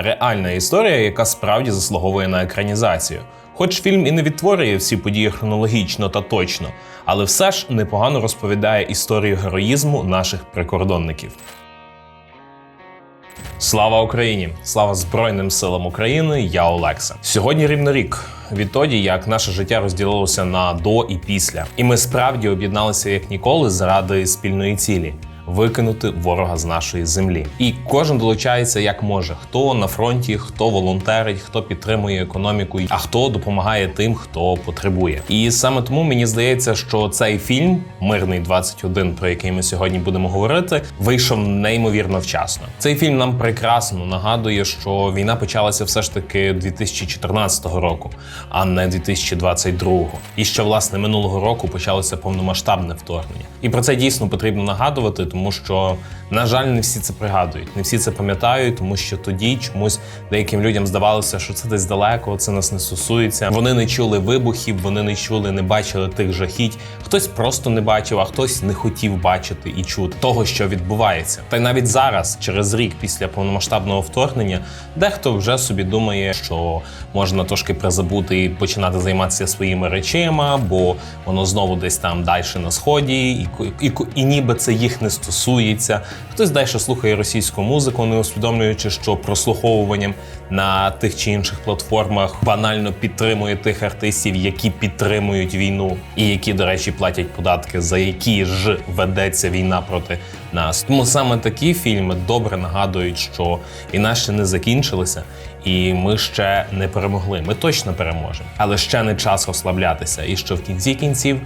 Реальна історія, яка справді заслуговує на екранізацію. Хоч фільм і не відтворює всі події хронологічно та точно, але все ж непогано розповідає історію героїзму наших прикордонників. Слава Україні! Слава Збройним силам України! Я Олекса. Сьогодні рівно рік відтоді, як наше життя розділилося на до і після, і ми справді об'єдналися як ніколи заради спільної цілі. Викинути ворога з нашої землі, і кожен долучається як може: хто на фронті, хто волонтерить, хто підтримує економіку, а хто допомагає тим, хто потребує. І саме тому мені здається, що цей фільм Мирний 21, про який ми сьогодні будемо говорити, вийшов неймовірно вчасно. Цей фільм нам прекрасно нагадує, що війна почалася все ж таки 2014 року, а не 2022. І що власне минулого року почалося повномасштабне вторгнення. І про це дійсно потрібно нагадувати, тому що, на жаль, не всі це пригадують, не всі це пам'ятають, тому що тоді чомусь деяким людям здавалося, що це десь далеко, це нас не стосується. Вони не чули вибухів, вони не чули, не бачили тих жахіть. Хтось просто не бачив, а хтось не хотів бачити і чути того, що відбувається. Та й навіть зараз, через рік після повномасштабного вторгнення, дехто вже собі думає, що можна трошки призабути і починати займатися своїми речима, бо воно знову десь там далі на сході, і, і, і, і ніби це їх не стосується. Хтось далі слухає російську музику, не усвідомлюючи, що прослуховуванням на тих чи інших платформах банально підтримує тих артистів, які підтримують війну, і які, до речі, платять податки, за які ж ведеться війна проти нас. Тому саме такі фільми добре нагадують, що війна ще не закінчилася, і ми ще не перемогли. Ми точно переможемо, але ще не час розслаблятися. І що в кінці кінців.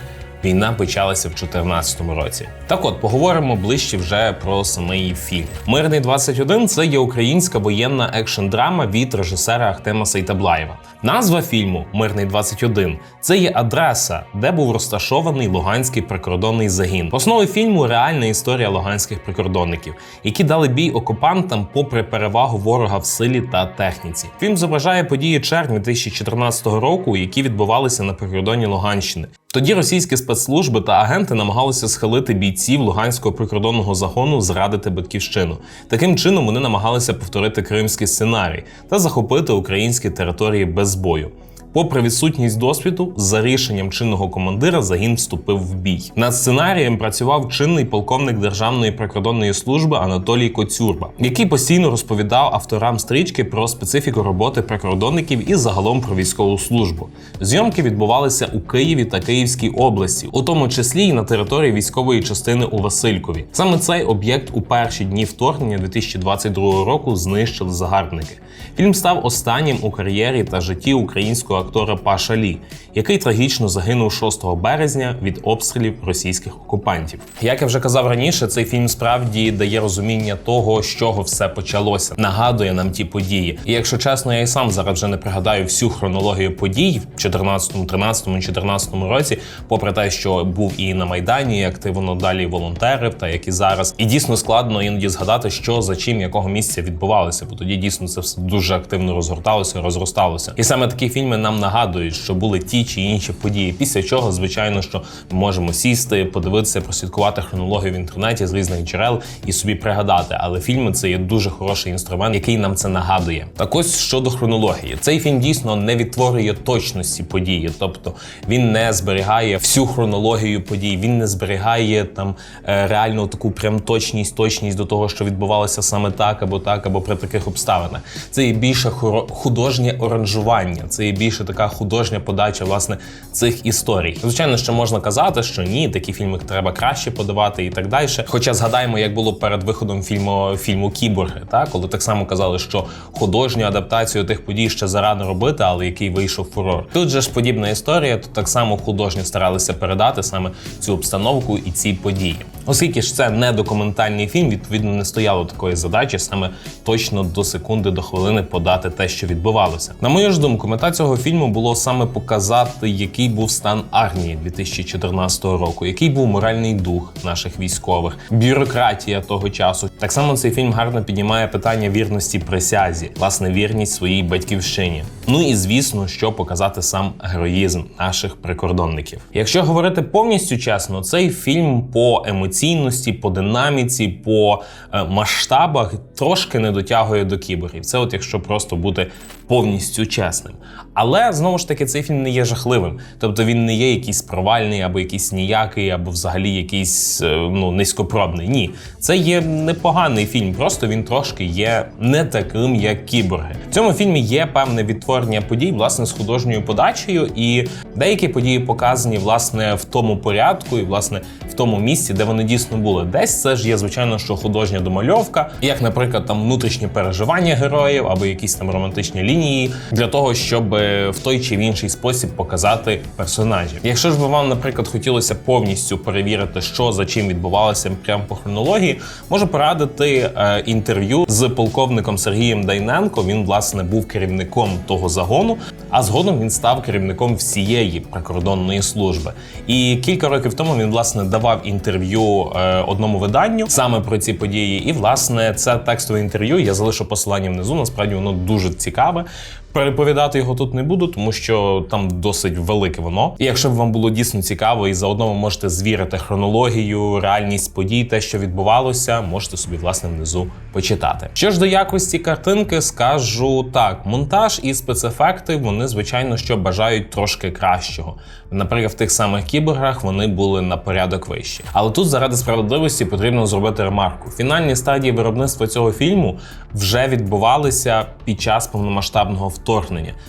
Війна почалася в 2014 році. Так от поговоримо ближче вже про самий фільм. Мирний 21 це є українська воєнна екшн-драма від режисера Ахтема Сейтаблаєва. Назва фільму Мирний 21 це є адреса, де був розташований Луганський прикордонний загін. В основі фільму реальна історія луганських прикордонників, які дали бій окупантам попри перевагу ворога в силі та техніці. Фільм зображає події червня 2014 року, які відбувалися на прикордонні Луганщини. Тоді російські спецслужби та агенти намагалися схилити бійців Луганського прикордонного загону зрадити батьківщину. Таким чином вони намагалися повторити кримський сценарій та захопити українські території без бою. Попри відсутність досвіду, за рішенням чинного командира загін вступив в бій. Над сценарієм працював чинний полковник Державної прикордонної служби Анатолій Коцюрба, який постійно розповідав авторам стрічки про специфіку роботи прикордонників і загалом про військову службу. Зйомки відбувалися у Києві та Київській області, у тому числі й на території військової частини у Василькові. Саме цей об'єкт у перші дні вторгнення 2022 року знищили загарбники. Фільм став останнім у кар'єрі та житті українського актора Паша Лі, який трагічно загинув 6 березня від обстрілів російських окупантів. Як я вже казав раніше, цей фільм справді дає розуміння того, з чого все почалося, нагадує нам ті події. І якщо чесно, я і сам зараз вже не пригадаю всю хронологію подій в 14, 13, 14 році, попри те, що був і на майдані, і активно далі волонтерив, та як і зараз. І дійсно складно іноді згадати, що за чим якого місця відбувалося, бо тоді дійсно це все дуже активно розгорталося, розросталося. І саме такі фільми нам нагадують, що були ті чи інші події. Після чого, звичайно, що ми можемо сісти, подивитися, прослідкувати хронологію в інтернеті з різних джерел і собі пригадати. Але фільми це є дуже хороший інструмент, який нам це нагадує. Так ось щодо хронології, цей фільм дійсно не відтворює точності події, тобто він не зберігає всю хронологію подій, він не зберігає там е, реальну таку прям точність, точність до того, що відбувалося саме так або так, або при таких обставинах. Це є більше хоро- художнє оранжування, це є більше така художня подача власне цих історій. Звичайно, що можна казати, що ні, такі фільми треба краще подавати і так далі. Хоча згадаємо, як було перед виходом фільму фільму Кіборги, так коли так само казали, що художню адаптацію тих подій ще зарано робити, але який вийшов фурор. Тут же ж подібна історія, тут так само художньо старалися передати саме цю обстановку і ці події. Оскільки ж це не документальний фільм, відповідно не стояло такої задачі саме точно до секунди, до хвилини подати те, що відбувалося. На мою ж думку, мета цього фільму було саме показати, який був стан армії 2014 року, який був моральний дух наших військових, бюрократія того часу. Так само цей фільм гарно піднімає питання вірності присязі, власне, вірність своїй батьківщині. Ну і звісно, що показати сам героїзм наших прикордонників. Якщо говорити повністю чесно, цей фільм по емоційності, по динаміці, по е, масштабах трошки не дотягує до кіборгів. Це, от якщо просто бути повністю чесним. Але знову ж таки, цей фільм не є жахливим. Тобто він не є якийсь провальний, або якийсь ніякий, або взагалі якийсь е, ну низькопробний. Ні, це є непоганий фільм, просто він трошки є не таким, як кіборги. В цьому фільмі є певне відтворення подій, власне, з художньою подачею, і деякі події показані власне в тому порядку, і власне в тому місці, де вони дійсно були. Десь це ж є звичайно, що художня домальовка, як, наприклад, там внутрішні переживання героїв або якісь там романтичні лінії для того, щоб е, в той чи в інший спосіб показати персонажів. Якщо ж би вам, наприклад, хотілося повністю перевірити, що за чим відбувалося прямо по хронології, можу порадити е, інтерв'ю з полковником Сергієм Дайненко. Він власне був керівником того загону, а згодом він став керівником всієї прикордонної служби. І кілька років тому він власне давав інтерв'ю е, одному виданню саме про ці події. І власне це текстове інтерв'ю. Я залишу посилання внизу. Насправді воно дуже цікаве. Переповідати його тут не буду, тому що там досить велике воно. І якщо б вам було дійсно цікаво, і заодно ви можете звірити хронологію, реальність подій, те, що відбувалося, можете собі власне внизу почитати. Що ж до якості картинки, скажу так: монтаж і спецефекти вони звичайно що бажають трошки кращого. Наприклад, в тих самих кіборгах вони були на порядок вищі. Але тут заради справедливості потрібно зробити ремарку. Фінальні стадії виробництва цього фільму вже відбувалися під час повномасштабного вторгнення.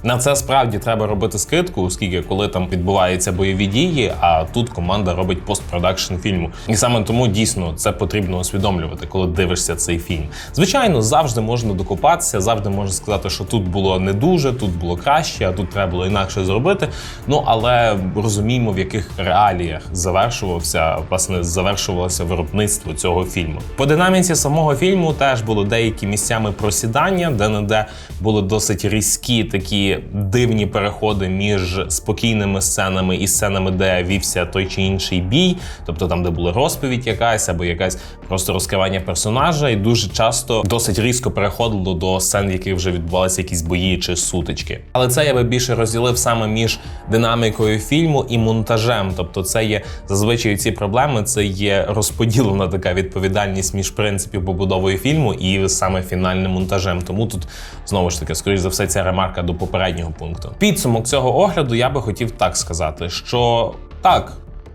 На це справді треба робити скидку, оскільки коли там відбуваються бойові дії, а тут команда робить постпродакшн фільму. І саме тому дійсно це потрібно усвідомлювати, коли дивишся цей фільм. Звичайно, завжди можна докопатися, завжди можна сказати, що тут було не дуже, тут було краще, а тут треба було інакше зробити. Ну але розуміємо, в яких реаліях завершувався власне завершувалося виробництво цього фільму. По динаміці самого фільму теж були деякі місцями просідання, де не де були досить різкі такі дивні переходи між спокійними сценами і сценами, де вівся той чи інший бій, тобто там, де була розповідь якась або якась просто розкривання персонажа, і дуже часто досить різко переходило до сцен, в яких вже відбувалися якісь бої чи сутички. Але це я би більше розділив саме між динамікою фільму і монтажем. Тобто, це є зазвичай ці проблеми, це є розподілена така відповідальність між принципів побудовою фільму і саме фінальним монтажем. Тому тут знову ж таки, скоріш за все, ця ремарка до попереднього пункту. Підсумок цього огляду я би хотів так сказати, що так.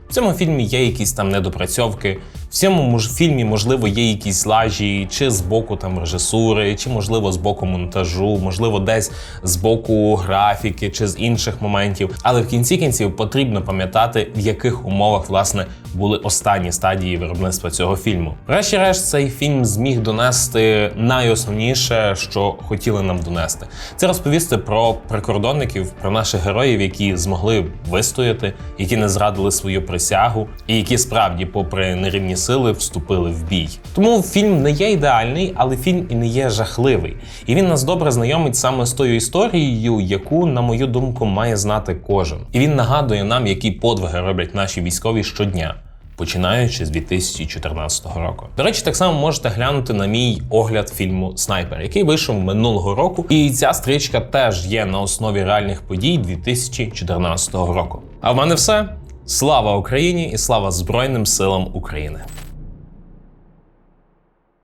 В цьому фільмі є якісь там недопрацьовки. В цьому фільмі, можливо, є якісь лажі, чи з боку там режисури, чи можливо з боку монтажу, можливо, десь з боку графіки, чи з інших моментів. Але в кінці кінців потрібно пам'ятати, в яких умовах власне були останні стадії виробництва цього фільму. Врешті-решт, цей фільм зміг донести найосновніше, що хотіли нам донести. Це розповісти про прикордонників, про наших героїв, які змогли вистояти, які не зрадили свою присягу, і які справді, попри нерівні сили, вступили в бій. Тому фільм не є ідеальний, але фільм і не є жахливий. І він нас добре знайомить саме з тою історією, яку, на мою думку, має знати кожен. І він нагадує нам, які подвиги роблять наші військові щодня. Починаючи з 2014 року. До речі, так само можете глянути на мій огляд фільму Снайпер, який вийшов минулого року. І ця стрічка теж є на основі реальних подій 2014 року. А в мене все. Слава Україні і слава Збройним силам України.